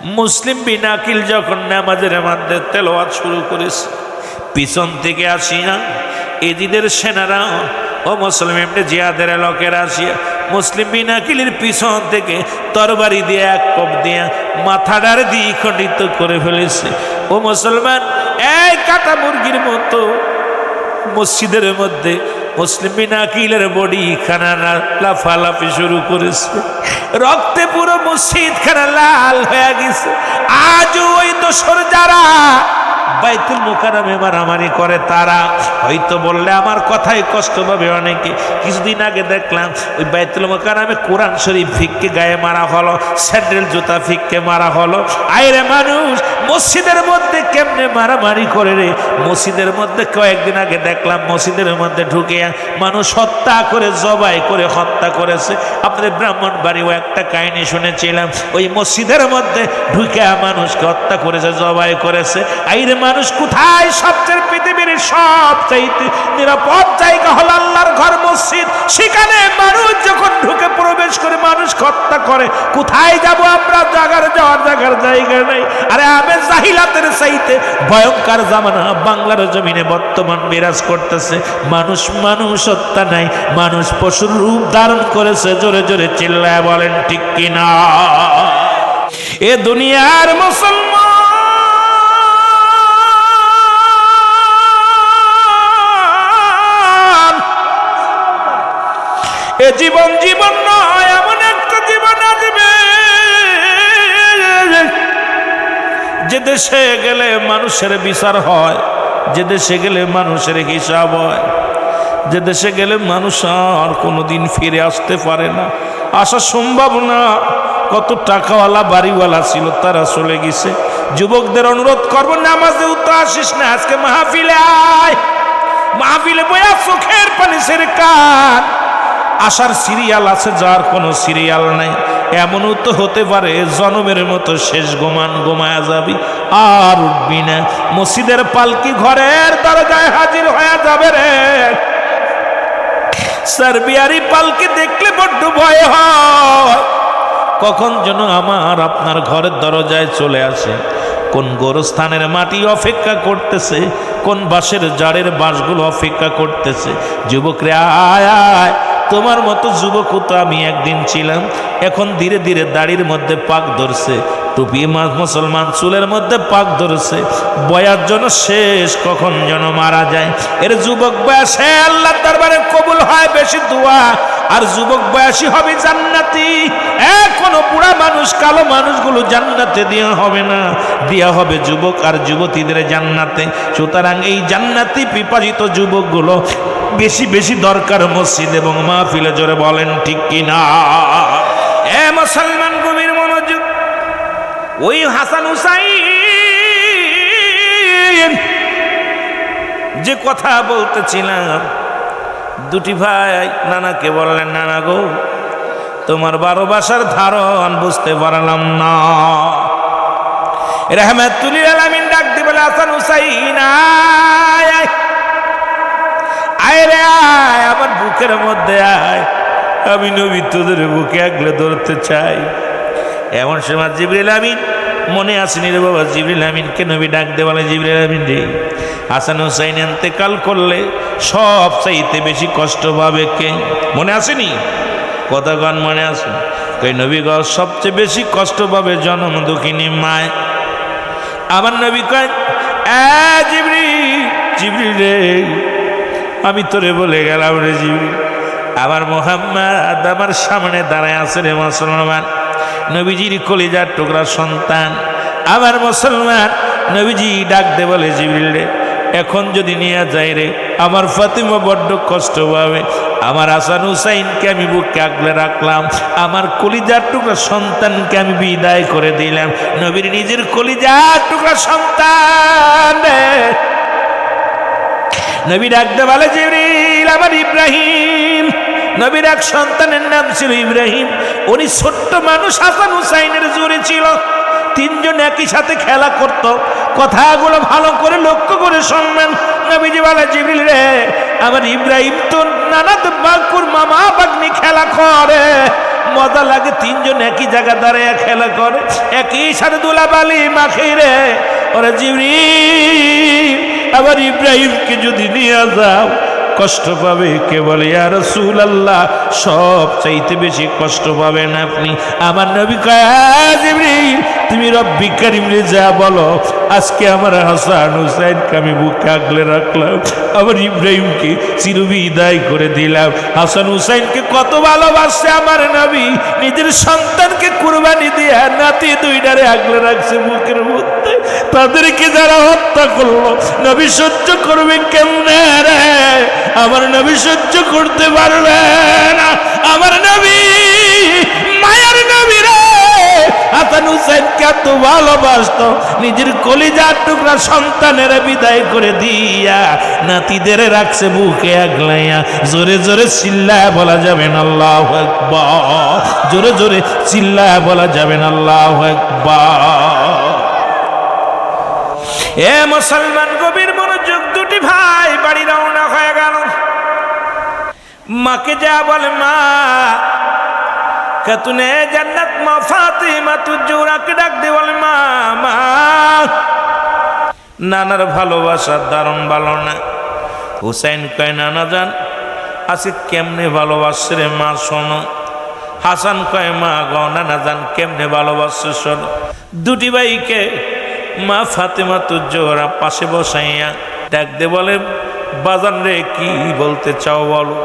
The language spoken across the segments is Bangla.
মুসলিম বিনাকিল যখন নামাজের মধ্যে তেলোয়াত শুরু করেছে পিছন থেকে আসিয়া এদিদের সেনারা, ও মুসলিম এমনি জিয়াদের লোকের আসিয়া, মুসলিম বিনাকিলের পিছন থেকে তরবারি দিয়ে এক কপ দিয়া মাথাটার দিয়ে খণ্ডিত করে ফেলেছে। ও মুসলমান, এই কাটা মুরগির মতো মসজিদের মধ্যে মুসলিম বিনাকিলের বডি খানা লাফালাফি শুরু করেছে। রক্তে পুরো মসজিদ খানা লাল হয়ে গেছে। আজও ওই দোসর যারা বাইতুল মোকারামে মারামারি করে, তারা হয়তো বললে আমার কথাই কষ্ট পাবে অনেকে। কিছুদিন আগে দেখলাম ওই বাইতুল মোকারামে কোরআন শরীফ ফিককে গায়ে মারা হলো, স্যান্ডেল জুতা ফিককে মারা হলো। আইরে মানুষ মসজিদের মধ্যে কেমনে মারামারি করে রে? মসজিদের মধ্যে কয়েকদিন আগে দেখলাম মসজিদের মধ্যে ঢুকে মানুষ হত্যা করে, জবাই করে হত্যা করেছে। আপনাদের ব্রাহ্মণ বাড়িও একটা কাহিনী শুনেছিলাম। ওই মসজিদের মধ্যে ঢুকে মানুষকে হত্যা করেছে, জবাই করেছে। আইরে মানুষ কোথায়? সবচেয়ে পৃথিবীর সবচাইতে নিরাপদ জায়গা হল আল্লাহর ঘর, মসজিদ। সেখানে মানুষ যখন ঢুকে প্রবেশ করে মানুষ হত্যা করে, কোথায় যাব আমরা? জাগার যাওয়ার জায়গার জায়গা নেই। আরে আমি জাহিলাতের চাইতে ভয়ঙ্কর জামানা বাংলার জমিনে বর্তমান বিরাজ করতেছে। মানুষ মানুষ হত্যা নাই, মানুষ পশুর রূপ ধারণ করেছে, জোরে জোরে চিল্লায় বলেন, ঠিক কিনা? এ দুনিয়ার মুসলমান। এ জীবন জীবন দেশে গেলে মানুষের বিচার হয়, যে দেশে গেলে মানুষের হিসাব হয়, যে দেশে গেলে মানুষ আর কোনোদিন ফিরে আসতে পারে না। আসা সম্ভব না, কত টাকাওয়ালা, বাড়িওয়ালা ছিল, তারা চলে গেছে। যুবকদের অনুরোধ করব, নামাজে উত্তর আসিস না, আজকে মাহফিলে আয়। মাহফিলে বয়া চোখের পানি সেরে কান। আসার সিরিয়াল আছে, যার কোনো সিরিয়াল নাই। এমনও তো হতে পারে জনমের মতো শেষ গোমান গোমায়া যাবি। আর উঠবি না। মসজিদের পালকি ঘরের দরজায় হাজির হয়ে যাবে রে। সার্বিয়ারি পালকি দেখলে বড্ড ভয় হয়। কখন যেন আমার আপনার ঘরের দরজায় চলে আসে। কোন গোরস্থানের মাটি অপেক্ষা করতেছে, কোন বাঁশের জাড়ের বাঁশগুলো অপেক্ষা করতেছে। যুবকরে আয় আয়। তোমার মতো যুবকও তো আমি একদিন ছিলাম। এখন ধীরে ধীরে দাড়ির মধ্যে পাক ধরছে। টুপি মুসলমান চুলের মধ্যে পাক ধরছে। বয়ার জন্য শেষ কখন যেন মারা যায়। এর যুবক বয়সে আল্লাহ দরবারে কবুল হয়, বেশি দোয়া। আর যুবক বয়সী হবে জান্নাতি। এখনও বুড়া মানুষ, কালো মানুষগুলো জান্নাতে দেওয়া হবে না। দেওয়া হবে যুবক আর যুবতীদের জান্নাতে। সুতরাং এই জান্নাতি পিপাসিত যুবকগুলো বেশি বেশি দরকার মসজিদ এবং মাহফিলে, জোরে বলেন ঠিক কিনা? এ মুসলমান কবির মনোযোগ। ওই হাসান হুসাইন, যে কথা বলতেছিলাম, দুটি ভাই নানাকে বললেন, নানা গো, তোমার বারো বাসার ধারণ বুঝতে পারলাম না। রহমাতুল্লিল আলামিন ডাক বলে, হাসান হুসাইন আয়। আয়। আমার বুকের মধ্যে আয়। আমি নবী, তোদের বুকে আগলে ধরতে চাই। এমন সময় জিবরিল আমিন, মনে আসেনি রে বাবা, জিবরিল আমিনকে নবী ডাক দে বলে, জিবরিল আমিন রে, হাসান হুসাইন এতেকাল করলে সব চাইতে বেশি কষ্ট পাবে কে? মনে আসেনি? কতক্ষণ মনে আছে। কই, নবী গ, সবচেয়ে বেশি কষ্ট পাবে জনম দুঃখিনী মায়। আমার নবী কয় জিবরি জিবরি রে আমি তোরে বলে গেলাম রে জিবরি আমার মোহাম্মদ আমার সামনে দাঁড়ায় আছে রে মুসলমান। নবীজির কলিজার টুকরা সন্তান। আমার মুসলমান, নবীজি ডাক দে বলে জিবরিল রে, এখন যদি নিয়ে যায় রে, আমার ফাতিমা বড্ড কষ্ট পাবে। আমার হাসান হুসাইনকে আমি বুকে আগলে রাখলাম। আমার কলিজার টুকরা সন্তানকে আমি বিদায় করে দিলাম। নবীর নিজের কলিজার টুকরা সন্তান। নবী ডাকতে বলে জিবরিল, আমার ইব্রাহিম। নবীর এক সন্তানের নাম ছিল ইব্রাহিম। উনি ছোট্ট মানুষ, হাসান হুসাইনের জোরে ছিল। তিনজন একই সাথে খেলা করত। কথাগুলো ভালো করে লক্ষ্য করে শুনবেন। নবীজি বলে, জিবরিল রে, আমার ইব্রাহিম তো নানা বাকুর মামা বাগনি খেলা করে। মজা লাগে তিনজন একই জায়গা দাঁড়িয়ে খেলা করে। একই সাথে দুলাবালি মাখি রে। ওরা জিবরি আবার ইব্রাহিমকে যদি নিয়ে যাও, কষ্ট পাবে কে বলে আর রসুল আল্লাহ সব চাইতে বেশি কষ্ট পাবেন আপনি। আমার নবী কয় জিবরিল, তুমি রব্বি কারিমরে যা বলো, আজকে আমার হাসান হুসাইনকে আমি বুকে আগলে রাখলাম, আবার ইব্রাহিমকে চিরবিদায় করে দিলাম। হাসান হুসাইনকে কত ভালোবাসছে আমার নবী, নিজের সন্তানকে কুরবানি দিয়ে নাতি দুইটারে আগলে রাখছে বুকের মধ্যে। তাদেরকে যারা হত্যা করল, নবী সহ্য করবে কেমনে রে? আমার নবী সহ্য করতে পারবে না। আমার নবী, মায়ের নবী রে। হাসান হুসেনকে এত ভালোবাসত, নিজের কলিজার টুকরা সন্তানের বিদায় করে দিয়া নাতিদের রাখছে বুকে আগলাইয়া। জোরে জোরে চিল্লায় বলা যাবেন আল্লাহ একবার জোরে জোরে চিল্লায় বলা যাবেন আল্লাহ একবার এ মুসলমান গভীর মনোযোগ, দুটি ভাই বাড়ি রওনা হয়ে গেল। মাকে যা বলে মা কতুনে জান্নাত মা ফাতিমা তু জোরাকে ডাক দে বলে মা মা। নানার ভালোবাসার দারুণ ভালো না। হুসাইন কয়, নানা যান আজকে কেমনে ভালোবাসছে রে মা, শোনো। হাসান কয়, মা গো, নানা যান কেমনে ভালোবাসছে, শোনো। দুটি ভাইকে মা ফাতেমা তুজ্জোরা পাশে বসাইয়া ডাক দে বলে, বাজান রে, কি বলতে চাও বলো?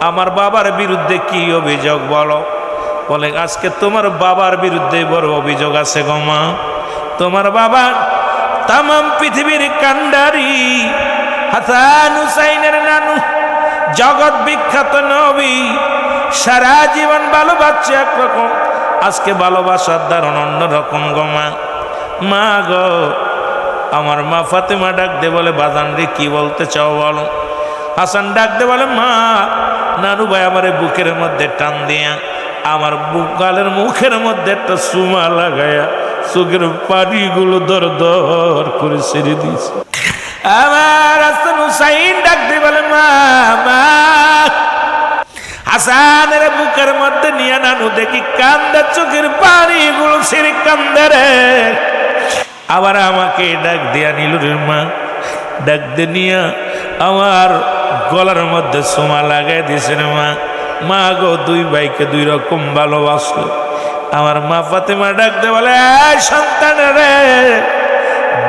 আমার বাবার বিরুদ্ধে কি অভিযোগ বলো? বলে, আজকে তোমার বাবার বিরুদ্ধে বড় অভিযোগ আছে গো মা। তোমার বাবা তামাম পৃথিবীর কান্ডারি, হাসান হুসাইনের নানু, জগৎ বিখ্যাত নবী, সারা জীবন ভালোবাসছে একরকম। আজকে ভালোবাসার ধারণ অন্যরকম গো মা গো, আমার মা ফাতেমা ডাক দে বলে, বাজান রে, কি বলতে চাও বলো? হাসান ডাক দে বলে, মা, নানু ভাই আমার বুকের মধ্যে টান দিয়া, আমার বুক গালের মুখের মধ্যে একটা সুমা লাগায়া, চোখের পানিগুলো দর দর করে ছেড়ে দিয়েছে। আমার হাসান হুসাইন ডাক দে বলে, মা মা। হাসানের বুকের মধ্যে নিয়ে নানু দেখি কান্দা, চোখের পানিগুলো ছেড়ে কান্দে রে। আবার আমাকে ডাক দিয়া নিল মা। ডাক দিয়া আমার গলার মধ্যে সোমা লাগাই দিয়েছে রে মা। মা গো, দুই ভাইকে দুই রকম ভালোবাসলো। আমার মা ফাতেমা ডাক দে বলে, "এই সন্তান রে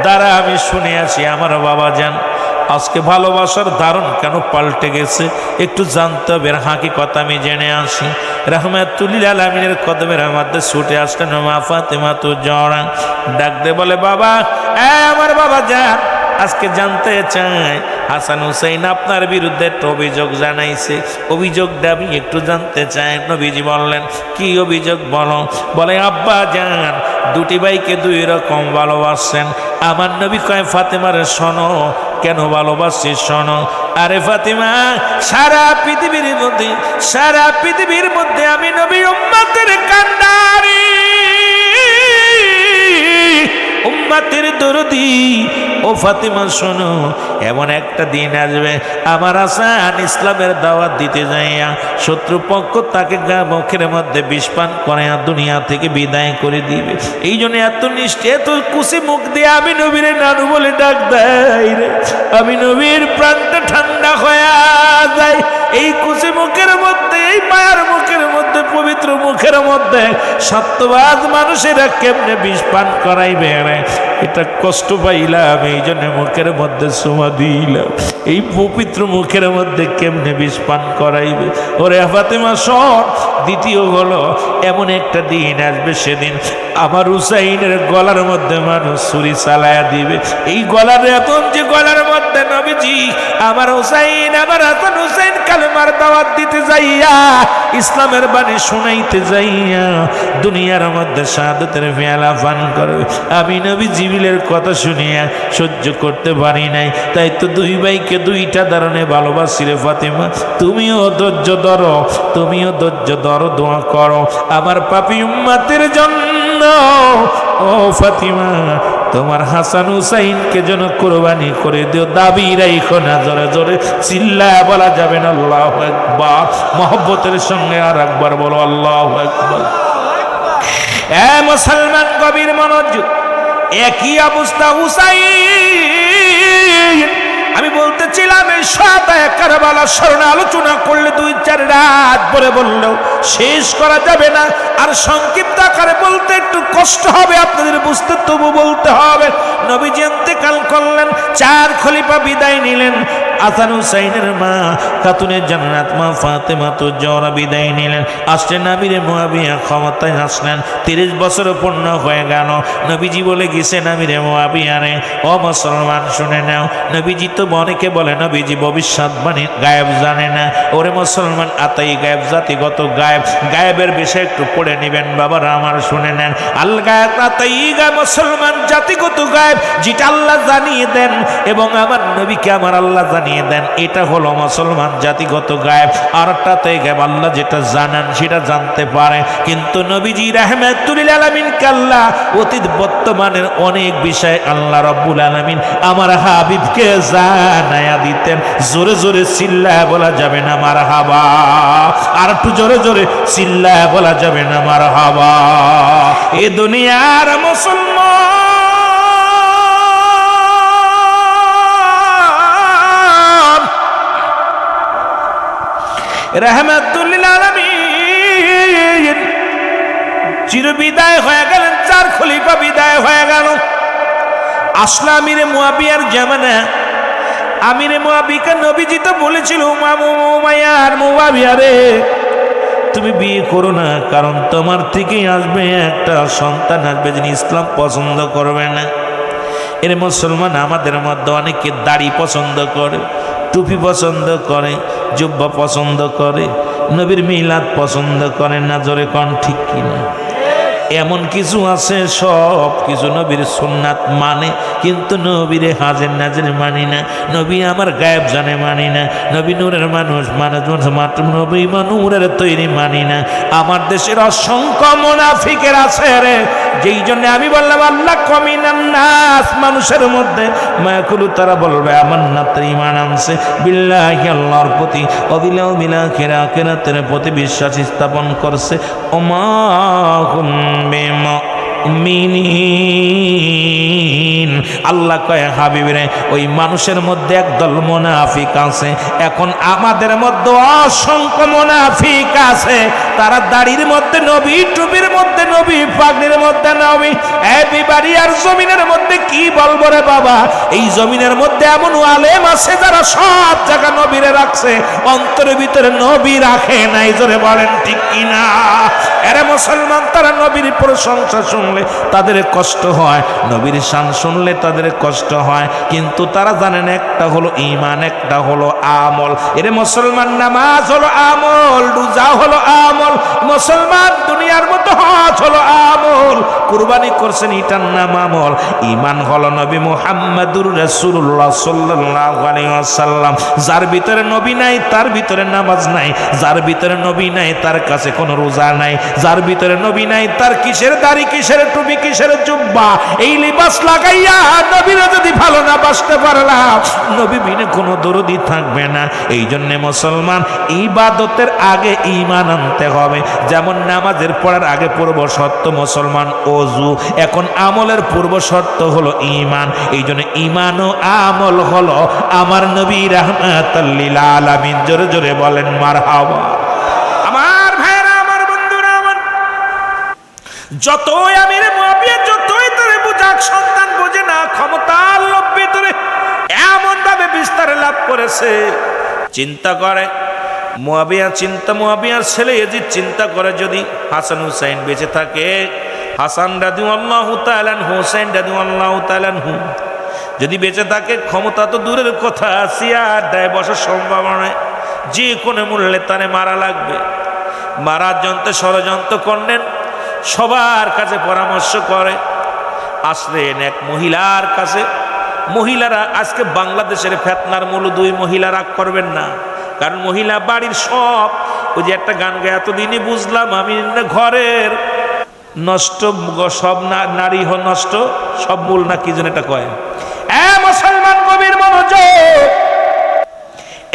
দ্বারা আমি শুনে আছি আমার বাবা যান। আজকে ভালোবাসার দারুণ কেন পাল্টে গেছে? একটু জানতে হবে। হাঁকি কথা আমি জেনে আসি। রহমাতুল্লিল আলমিনের কদমের মধ্যে ছুটে আসলেন মা ফাতেমা তো জড়া ডাক দে বলে, বাবা আমার বাবা যা আজকে জানতে চাই। হাসান হুসাইন আপনার বিরুদ্ধে একটা অভিযোগ জানাইছে। অভিযোগটা আমি একটু জানতে চাই। নবীজি বললেন, কি অভিযোগ বলো? বলে, আব্বা যান দুটি ভাইকে দুই রকম ভালোবাসছেন আমার নবী কয়, ফাতেমারে শোনো কেন ভালোবাসি শোনো? আরে ফাতিমা, সারা পৃথিবীর মধ্যে, সারা পৃথিবীর মধ্যে আমি নবী উম্মাতের কান্ডারি। উম্মাতের দরদি। ও ফাতিমা, শোনো, এমন একটা দিন আসবে, আমার আসান ইসলামের দাওয়াত দিতে যাইয়া শত্রুপক্ষ তাকে গা মুখের মধ্যে বিষপান করে দুনিয়া থেকে বিদায় করে দিবে। এই জন্য এত নিষ্ঠে, এত কুশি মুখ দিয়ে আমি নবীর নানু বলে ডাক দেয় রে। আমি নবীর প্রাণটা ঠান্ডা হয়ে যায়, এই কুশি মুখের মধ্যে, এই মায়ার মুখের মধ্যে পবিত্র মুখের মধ্যে সত্যবাদ মানুষেরা কেমনে বিষ পান করাইবে এটা কষ্ট পাইলাম, এই জন্য মুখের মধ্যে সোমা দিলাম। এই পবিত্র মুখের মধ্যে কেমনে বিষ পান করাইবে? ওরে ফাতেমা সর দ্বিতীয় হলো, এমন একটা দিন আসবে সেদিন আমার হুসাইনের গলার মধ্যে মানুষ ছুরি চালায়া দিবে। এই গলার এতন যে গলার মধ্যে নবীজি, আমার হুসাইন, আমার হাসান হুসাইন কালেমার দাওয়াত দিতে যাইয়া, ইসলামের বাণী শোনাইতে যাইয়া, দুনিয়ার মধ্যে সাদতের ফেলা পান করবে আমি নবী জিবিলের কথা শুনিয়া সহ্য করতে পারি নাই। তাই তো দুই ভাইকে দুইটা ধরনে ভালোবাসি রে ফাতেমা। তুমিও ধৈর্য ধরো, তুমিও ধৈর্য ধরো, দোয়া করো। আমার পাপি উম্মাতের জন্য, ও ফাতিমা, তোমার হাসান হুসাইনকে যেন কোরবানি করে দিও। দাবি রাইখো না, জোরে জোরে চিল্লা বলা যাবে না, আল্লাহ একবার মহব্বতের সঙ্গে আর একবার বলো, আল্লাহ একবার এ মুসলমান কবির মনোযোগ একই অবস্থা, হুসাইন। আমি বলতেছিলাম, এই সাত কারবালা স্মরণে আলোচনা করলে দুই, চার রাত পরে বললেও শেষ করা যাবে না। আর সংক্ষিপ্ত আকারে বলতে একটু কষ্ট হবে আপনাদের বুঝতে তবু বলতে হবে। নবীজি কাল করলেন, চার খলিফা বিদায় নিলেন। আসান হুসাইনের মা, খাতুনের জান্নাত মা, ফাতেমা তো জরা বিদায় নিলেন। আসলেন নাবিরে মোয়াবিয়া ক্ষমতায় আসলেন। তিরিশ বছর পূর্ণ হয়ে গেল। নবীজি বলে গেছে নাবিরে মোয়াবিয়ারে ও মুসলমান, শুনে নাও। নবীজি তো অনেকে বলে, নবীজি ভবিষ্যৎবাণী গায়েব জানে না। ওরে মুসলমান, আতাই গায়েব, জাতিগত গায়েব। গায়েবের বিষয়ে একটু পড়ে নেবেন, বাবারা আমার শুনে নেন। মুসলমান জাতিগত গায়েব, যেটা আল্লাহ জানিয়ে দেন এবং আমার নবীকে আমার আল্লাহ জানিয়ে দেন, এটা হলো মুসলমান জাতিগত গায়েব। আর তাতে গায়েব আল্লাহ যেটা জানান, সেটা জানতে পারে। কিন্তু নবীজি আলামিন কাল্লা, অতীত বর্তমানের অনেক বিষয় আল্লাহ রব্বুল আলামিন আমার হাবিবকে জানায়া দিতেন। জোরে জোরে চিল্লা বলা যাবে না, মার হাবা। আর একটু জোরে জোরে বলা যাবে না, মার হাবা। এ দুনিয়ার মুসলমান। রহমতুল্লিল আলমিন। চির বিদায় হয়ে গেলেন, চার খলিফা বিদায় হয়ে গেল। আসলা আমিরে মুয়াবিয়ার জামানা। আমিরে মুয়াবিকা নবীজি তো বলেছিল মামু মায়ার মুয়াবিয়া রে। তুমি বিয়ে করো না, কারণ তোমার থেকেই আসবে একটা সন্তান আসবে যিনি ইসলাম পছন্দ করবে না। এর মুসলমান আমাদের মধ্যে অনেকে দাড়ি পছন্দ করে, টুপি পছন্দ করে, জুব্বা পছন্দ করে, নবীর মিলাদ পছন্দ করে, না জোরে কন ঠিক কিনা? এমন কিছু আছে, সব কিছু নবীর সুন্নাত মানে কিন্তু নবীরে হাজের নাজের মানি না। নবী আমার গায়েব জানে মানি না। নবী নূরের মানুষ মানুষ মাত্র নবী বা নূরের তৈরি মানি না। আমার দেশের অসংখ্য মুনাফিকের আছে রে। যেই জন্য আমি বললাম, আল্লাহ কমিনান নাস মানুষের মধ্যে মায়াকুলু তারা বলবে, আমার নাত্র ইমান আনছে। বিল্লাহি আল্লাহর প্রতি অবিলাও বিলা খেরা কেরাতের প্রতি বিশ্বাস স্থাপন করছে। ওমা বেমা আল্লাহ কয়, হাবিবরে, ওই মানুষের মধ্যে একদল মোনাফিক আছে। এখন আমাদের মধ্যে অসংখ্য মোনাফিক আছে। তারা দাড়ির মধ্যে নবী, টুপির মধ্যে নবী, পাগড়ির মধ্যে নবী। এই বাড়ি আর জমিনের মধ্যে কি বলব রে বাবা? এই জমিনের মধ্যে এমন আলেম আছে যারা সব জায়গা নবীরে রাখছে। অন্তরের ভিতরে নবী রাখে নাই, জোরে বলেন ঠিক কিনা? এরে মুসলমান, তারা নবীর প্রশংসা শুনলে তাদের কষ্ট হয়। নবীর শান শুনলে তাদের কষ্ট হয়। কিন্তু তারা জানেন একটা হলো ইমান একটা হলো আমল। এরে মুসলমান, নামাজ হলো আমল, রোজা হলো আমল। মুসলমান, দুনিয়ার মতো হজ হলো আমল। কুরবানি করছেন ইটার নাম আমল। ইমান হলো নবী মুহাম্মাদুর রাসূলুল্লাহ সাল্লাল্লাহু আলাইহি ওয়াসাল্লাম। যার ভিতরে নবী নাই, তার ভিতরে নামাজ নাই। যার ভিতরে নবী নাই, তার কাছে কোনো রোজা নাই। যার ভিতরে নবী নাই, তার কিসের দাড়ি, কিসের টুপি কিসের জুব্বা? এই লিবাস লাগাইয়া নবীরা যদি ভালো না বাসতে পারলাম, নবী বিনে কোনো দরদি থাকবে না। এই জন্য মুসলমান, ইবাদতের আগে ইমান আনতে হবে। যেমন নামাজের পড়ার আগে পূর্ব শর্ত, মুসলমান, অজু। এখন আমলের পূর্ব শর্ত হলো ইমান এই জন্য ইমান ও আমল হলো আমার নবী রহমাতাল্লিল জোরে জোরে বলেন মার হাওয়া আমার ভাইরা আমার বন্ধুরা আমার যতই আমির মুয়াবিয়া যতই তোরে বুঝাক সন্তান বোঝে না ক্ষমতার লোভ ভিতরে এমন ভাবে বিস্তার লাভ করেছে। চিন্তা করে মুয়াবিয়া চিন্তা মুয়াবিয়ার ছেলে এজিদ চিন্তা করে যদি হাসান হুসাইন বেঁচে থাকে, হাসান রাদু আল্লাহ তালান হুসাইন রাদু আল্লাহ তালান হু যদি বেঁচে থাকে, ক্ষমতা তো দূরের কথা, সিয়ার দেয় বসার সম্ভাবনা যে কোনো মূল্যে তারে মারা লাগবে। মারার যন্ত্রে ষড়যন্ত্র করলেন সবার কাছে পরামর্শ করে। আসলেন এক মহিলার কাছে। মহিলারা আজকে বাংলাদেশের ফেতনার মূল দুই মহিলা রাগ করবেন না। কারণ মহিলা বাড়ির সব, ওই যে একটা গান গায়ে, এতদিনই বুঝলাম আমি ঘরের। নষ্ট সব নারী হ, নষ্ট, সব মূল না, কি যেন এটা কয়। মুসলমান কবির মনোযোগ।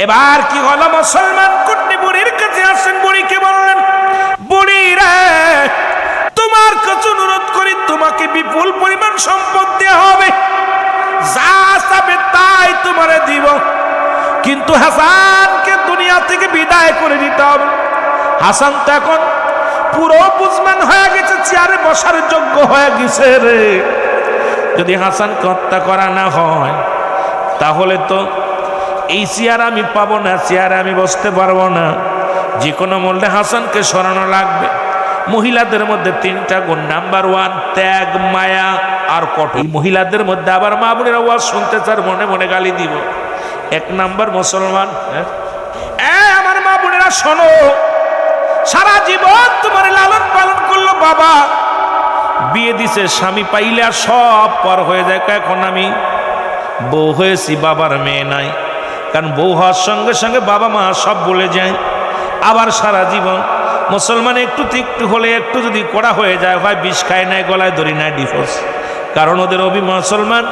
এবার কি হলো মুসলমান কুটনি বুড়ির কাছে? আসেন বুড়িকে বললেন বুড়ি রে তোমার কাছে অনুরোধ করি তোমাকে বিপুল পরিমাণ সম্পদ দেওয়া হবে। যা চাবে তাই তোমারে দিব। কিন্তু হাসানকে দুনিয়া থেকে বিদায় করে দিতে হবে। হাসান তো এখন পুরো বুঝমান হয়ে গেছে, চেয়ারে বসার যোগ্য হয়ে গেছে রে। যদি হাসানকে হত্যা করা না হয়, তাহলে তো এই চেয়ার আমি পাবো না, চেয়ারে আমি বসতে পারব না। যে কোনো মূল্যে হাসানকে সরানো লাগবে। মহিলাদের মধ্যে তিনটা গুণ। নাম্বার ওয়ান ত্যাগ, মায়া আর কট এই মহিলাদের মধ্যে আবার মা বোনের আওয়াজ শুনতে চার মনে মনে গালি দিব। এক নাম্বার মুসলমান হ্যাঁ? আমার মা বোনেরা, শোনো। সারা জীবন তোমার লালন পালন করল বাবা। বিয়ে দিছে, স্বামী পাইলে আর সব পর হয়ে যায়। এখন আমি বউ হয়েছি, বাবার মেয়ে নাই। কারণ বউ হওয়ার সঙ্গে সঙ্গে বাবা মা সব বলে যায়। আবার সারা জীবন মুসলমান একটু একটু হলে একটু যদি কড়া হয়ে যায় হয় বিষ খায় নাই, গলায় ধরি নাই ডিভোর্স কারণ ওদের অভি মুসলমান,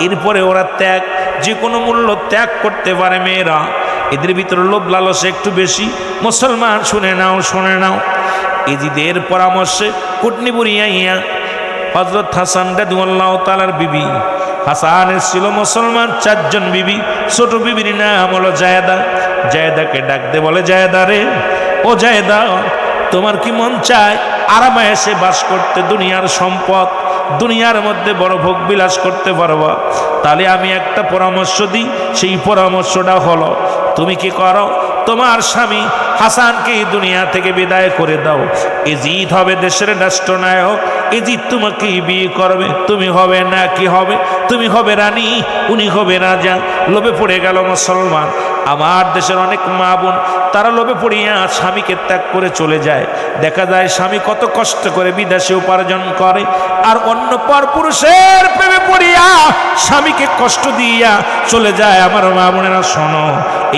এরপরে ওরা ত্যাগ, যে কোনো মূল্য ত্যাগ করতে পারে মেয়েরা। এদের ভিতরে লোভ লালসা একটু বেশি। মুসলমান, শুনে নাও শুনে নাও। এজিদের পরামর্শে কুটনি বুড়িয়া ইয়া হজরত হাসান রাদিউল্লাহ তালার বিবি। হাসান ছিল মুসলমান, চারজন বিবি। ছোট বিবির নাম হলো জায়দা। জায়দাকে ডাকতে বলে, জায়দা রে, ও জায়দা তোমার কি মন চায়? আরামে এসে বাস করতে দুনিয়ার সম্পদ, দুনিয়ার মধ্যে বড় ভোগ বিলাস করতে পারবা। তাহলে আমি একটা পরামর্শ দিই, সেই পরামর্শটা হলো, তুমি কি করো? তোমার স্বামী হাসানকে দুনিয়া থেকে বিদায় করে দাও। এজিদ হবে দেশের রাষ্ট্রনায়ক। এজিদ তোমাকে বিয়ে করবে। তুমি হবে না কি হবে? তুমি হবে রানী, উনি হবে রাজা। লোভে পড়ে গেল মুসলমান। আমার দেশের অনেক মা বোন, তারা লোভে পড়িয়া স্বামীকে ত্যাগ করে চলে যায়। দেখা যায় স্বামী কত কষ্ট করে বিদেশে উপার্জন করে, আর অন্য পর পুরুষের প্রেমে পড়িয়া স্বামীকে কষ্ট দিয়া চলে যায়। আমার মা বোনেরা, শোনো,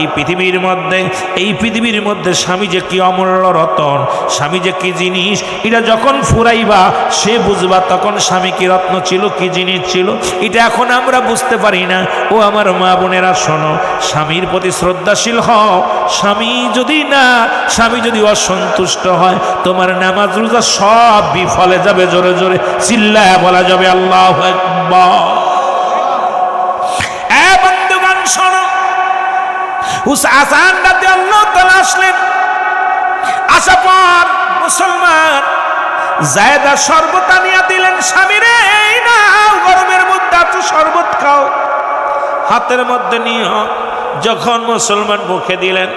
এই পৃথিবীর মধ্যে, এই পৃথিবীর মধ্যে স্বামী যে কি অমূল্য রতন, স্বামী যে কি জিনিস, এটা যখন ফুরাইবা, সে বুঝবা তখন স্বামী কি রত্ন ছিল, কি জিনিস ছিল, এটা এখন আমরা বুঝতে পারি না। ও আমার মা বোনেরা, শোনো, স্বামীর প্রতি শ্রদ্ধাশীল হও। স্বামী যদি না, স্বামী যদি অসন্তুষ্ট হয়, তোমার নামাজ রোজা সব বিফলে যাবে, জোরে জোরে চিল্লায় বলা যাবে, আল্লাহ আসলেন। মুসলমান শরবত দিলেন গরমের মধ্যে শরবত খাও। হাতের মধ্যে নিয়ে যখন মুসলমান মুখে দিলেন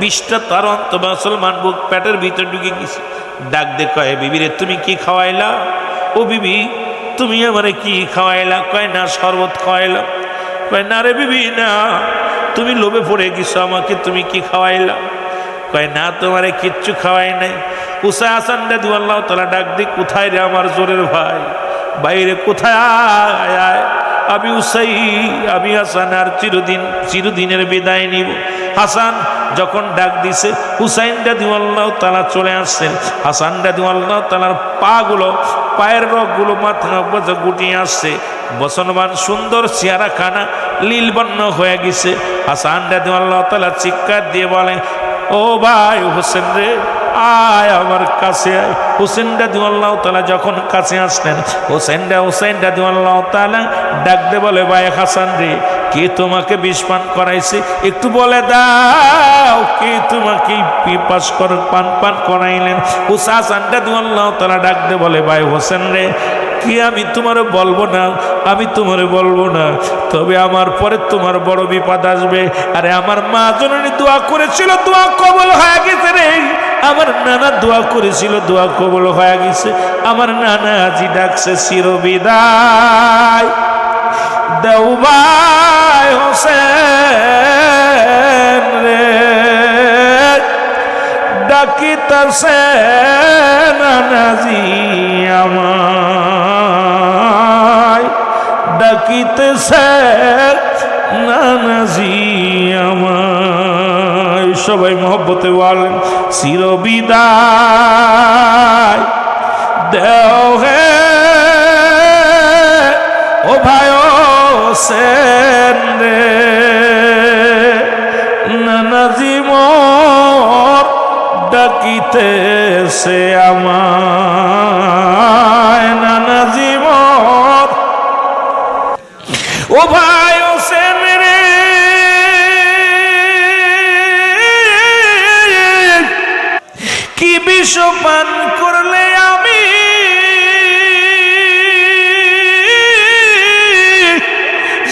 বিষটা তার অন্ত মুসলমান বুক পেটের ভিতর ঢুকে গেছে। ডাক দে কয় বিবিরে তুমি কি খাওয়াইলা? ও বিবি, তুমি আমারে কি খাওয়াইলা? কয়, না, শরবত খাওয়াইলা কয়, না রে বিবি, না, তুমি লোভে পড়ে গেছো, আমাকে তুমি কি খাওয়াইলা? কয়, না, তোমারে কিচ্ছু খাওয়াই নাই। উষা হাসান দাদু আল্লাহ তালা ডাক দি কোথায় রে আমার জোরের ভাই? বাইরে কোথায় আয় আয়? আমি উসাই আমি হাসান আর চিরদিন, চিরদিনের বিদায় নিব। হাসান যখন ডাক দিছে, হুসাইন দাদু আল্লাহ তালা চলে আসছেন। হাসান দাদু আল্লাহ তালার পাগুলো, পায়ের রগগুলো মাথা গুটিয়ে আসছে। বসনবান, সুন্দর চেহারা খানা লীলবন্ন হয়ে গেছে। হাসান দাদু আল্লাহ তালা চিৎকার দিয়ে বলে ও ভাই হোসেন রে আয় আমার কাছে আয়। হোসেন দাদু আল্লাহ তালা যখন কাছে আসলেন, হোসেন দা হোসেন দাদু আল্লাহ তালা ডাকতে বলে, ভাই হাসান রে, কে তোমাকে বিষ পান করাইছে? একটু বলে দাও, কে তোমাকে পাস কর, পান পান করাইলেন? হুসা, হাসান দাদু আল্লাহ তালা ডাকতে বলে, ভাই হোসেন রে, কি আমি তোমারে বলব না? আমি তোমারে বলব না। তবে আমার পরে তোমার বড় বিপদ আসবে। আরে আমার মা জননী দোয়া করেছিল, দোয়া কবল হয়ে গেছে রে। আমার নানা দোয়া করেছিল, দোয়া কবল হয়ে গেছে। আমার নানা আজি ডাকছে চিরবিদায় দেউবাই হোসেন রে। ডাকিতাছে নানাজি আমায়। ডাকিতেছে নানাজি আমায়। সবাই মহব্বতে বলেন চিরবিদায়। দেও হে ও ভাই সেন রে। নানাজি মোর ডাকিতেছে আমায়। নানাজি ও ভাই পান করলে আমি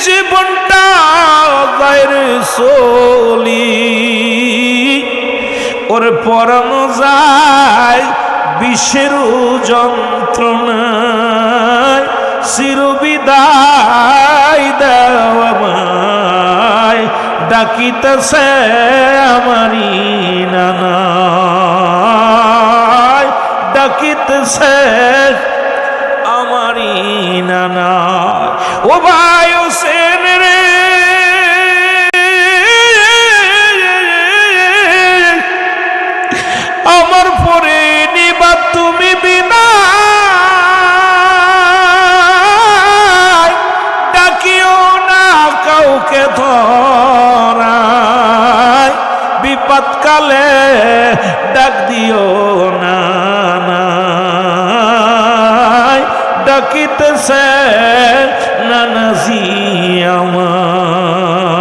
জীবনটা বাইরে চলি। ওরে পরানো যায় বিশ্বের যন্ত্রণায় চিরবিদায় দেওয়ামায় ডাকিতেছে আমারি নানা ডাকিতেছে আমারি নানা। ও ভাই সেন রে। আমার পরে নিবা তুমি বিনা। ডাকিও না কাউকে ধরায়। বিপদকালে ডাকিতেছে নানাজি আমায়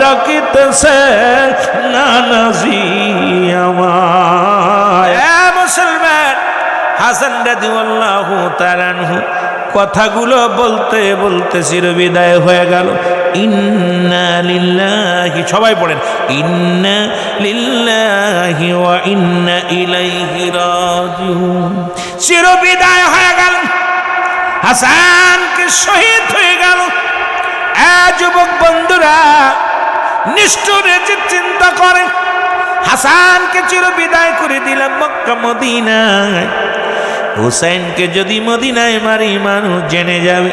ডাকিতেছে, নানাজি আমায়। এ মুসলমান, হাসান রাদিয়াল্লাহু তাআলাহু কথাগুলো বলতে বলতে চিরবিদায় হয়ে গেল। ইন্না লিল্লাহি, সবাই পড়েন, ইন্না লিল্লাহি ওয়া ইন্না ইলাইহি রাজিউন। চিরবিদায় হয়ে গেল, হাসানকে শহীদ হয়ে গেল। যুবক বন্ধুরা, নিষ্ঠুরে যে চিন্তা করে, হাসানকে চির বিদায় করে দিলাম মক্কা মদিনায়। হুসাইনকে যদি মদিনায় মারি, মানুষ জেনে যাবে,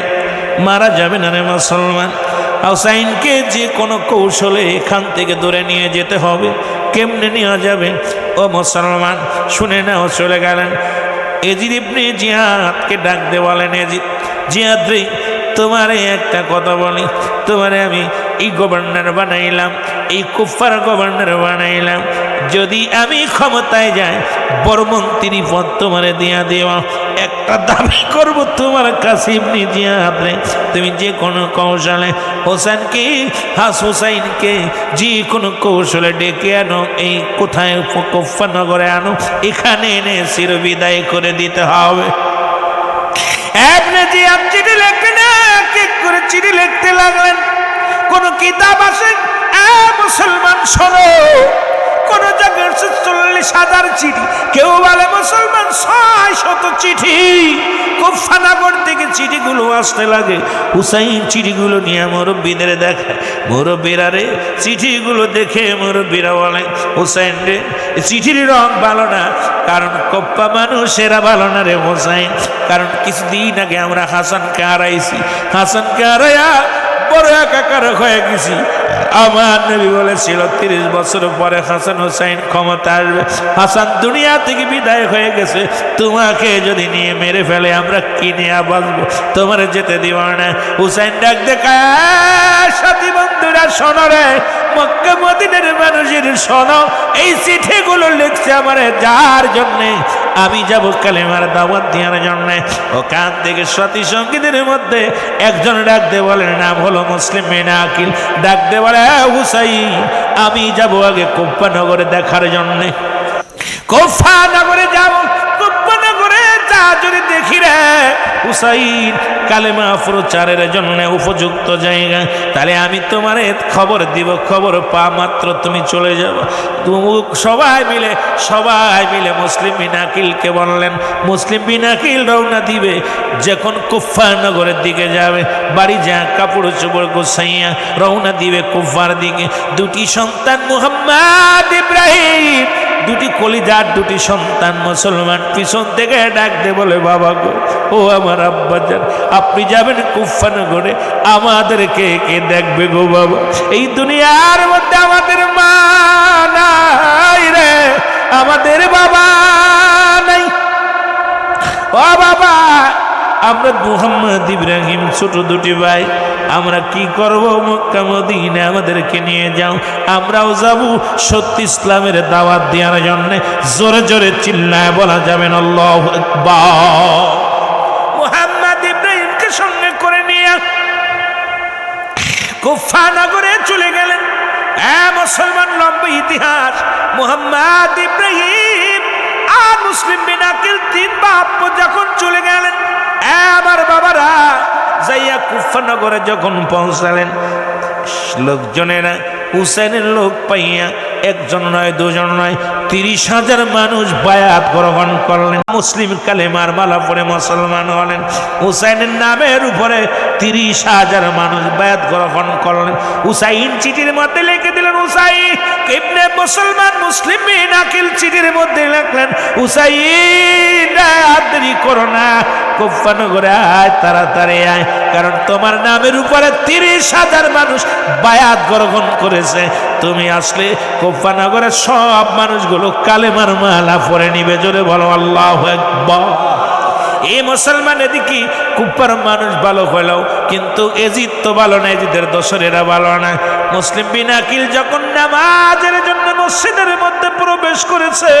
মারা যাবে না রে মুসলমান। হুসাইনকে যে কোনো কৌশলে এখান থেকে দূরে নিয়ে যেতে হবে। কেমনে নেওয়া যাবে? ও মুসলমান, শুনে নাও, চলে গেলেন। এজিদ ইবনে জিয়াদকে ডাক দেওয়ালেন এজিদ, জিয়াদ তোমারে একটা কথা বলি, তোমারে আমি এই গভর্নর বানাইলাম, এই কুফার গভর্নর বানাইলাম। যদি আমি ক্ষমতায় যাই, বড় মন্ত্রী পদ তোমারে দিয়া দেওয়া, একটা দাবি করব তোমার কাছে এমনি দিয়া আপনি তুমি যে কোনো কৌশলে, হোসেনকে, হাস হোসাইনকে, যে কোনো কৌশলে ডেকে আনো, এই কোথায় কুফা নগরে আনো, এখানে এনে চির বিদায় করে দিতে হবে। আপনি যে আম চিঠি চিঠি লিখতে লাগলেন কোন কিতাব এ মুসলমান শোনো কোন হচ্ছে চল্লিশ হাজার চিঠি। কেউ বলে, মুসলমান ছয় শত চিঠি। কুফানাগর থেকে চিঠিগুলো আসতে লাগে। হুসাইন চিঠিগুলো নিয়ে মুরব্বীদের দেখায় মুরব্বীরা রে, চিঠিগুলো দেখে মুরব্বীরা বলে, হুসাইন রে চিঠির রং ভালো না। কারণ কপ্পা মানুষেরা ভালো না রে হোসাইন। কারণ কিছুদিন আগে আমরা হাসানকে হারাইছি। হাসানকে হারাইয়া বড় একাকার হয়ে গেছি। আমার নবী বলেছিল, তিরিশ বছর পরে হাসান হোসাইন ক্ষমতা আসবে। হাসান দুনিয়া থেকে বিদায় হয়ে গেছে। তোমাকে যদি নিয়ে মেরে ফেলে, আমরা কি নিয়ে বাঁচবো? তোমার যেতে দিব না। হুসাইন ডাক সাথী বন্ধুরা, শোনো রে। মক্কা মদিনের মানুষের শোনো। এই চিঠিগুলো লিখছে আমার যার জন্যে। আমি যাব কালেমার দাওয়াত দেওয়ার জন্য। ওখান থেকে সতী সঙ্গীদের মধ্যে একজন ডাকতে বলেন নাম হলো মুসলিম মেনা আকিল ডাকতে বলে "হ্যাঁ, হুসাই আমি যাব আগে কোপ্পা নগরে দেখার জন্যে। কোফা নগরে যাব কোপ্পা নগরে যা যদি দেখি রে হুসাইন কালেমা প্রচারের জন্য উপযুক্ত জায়গা। তাহলে আমি তোমার খবর দিব, খবর পা মাত্র তুমি চলে যাব। সবাই মিলে সবাই মিলে মুসলিম বিনাকিলকে বললেন, মুসলিম বিনাকিল রওনা দিবে। যখন কুফা নগরের দিকে যাবে, বাড়ি যা কাপড় চোপড় গোসাইয়া রওনা দিবে কুফার দিকে। দুটি সন্তান মুহাম্মদ ইব্রাহিম দুটি কলিজার, দুটি সন্তান মুসলমান। পিছন থেকে ডাক দে বলে, বাবা গো, ও আমার আব্বাজান আপনি যাবেন কুফানগরে আমাদেরকে কে দেখবে গো বাবা? এই দুনিয়ার মধ্যে আমাদের মা নাই রে, আমাদের বাবা নাই। ও বাবা আমরা মুহাম্মদ ইব্রাহিম ছোট দুটি ভাই, আমরা কি করব মক্কা মদিনা আমাদেরকে নিয়ে যাও। আমরাও যাব সত্যি ইসলামের দাওয়াত দেওয়ার জন্য। জোরে জোরে চিল্লায় বলা যাবেন আল্লাহ মুহাম্মদ ইব্রাহিমকে সঙ্গে করে নিয়ে কুফা নগরে চলে গেলেন। মুসলমান লম্বা ইতিহাস। মুহাম্মদ ইব্রাহিম আর মুসলিম বিনাকিল তিন বাপ যখন চলে গেলেন আমার বাবারা যাইয়া কুফানগরে যখন পৌঁছালেন, লোকজনেরা হুসেনের লোক পাইয়া, একজন নয়, দুজন নয়, তিরিশ হাজার মানুষ বায়াত গ্রহণ করলেন। মুসলিম কালেমার মালা পরে মুসলমান হলেন। হুসাইনের নামের উপরে তিরিশ হাজার মানুষ বায়াত গ্রহণ করলেন। উসাইন চিঠির মধ্যে লিখে দিলেন হুসাইন কেমনে মুসলমান মুসলিম নাকিল চিঠির মধ্যে লিখলেন হুসাইন আর দেরি করো না কোপ্পানগরে আয়, তাড়াতাড়ি আয়, কারণ তোমার নামের উপরে তিরিশ হাজার মানুষ বায়াত গ্রহণ করেছে। তুমি আসলে কোপ্পানগরের সব মানুষগুলো কালেমার মালা পরে নিবে, জোরে বলো, আল্লাহ একবার এই মুসলমান এদিকে কুপার মানুষ ভালো হলেও কিন্তু এজিদ তো ভালো না, এজিদের দশরেরা ভালো না। মুসলিম বিনাকিল যখন নামাজের জন্য মসজিদের মধ্যে প্রবেশ করেছে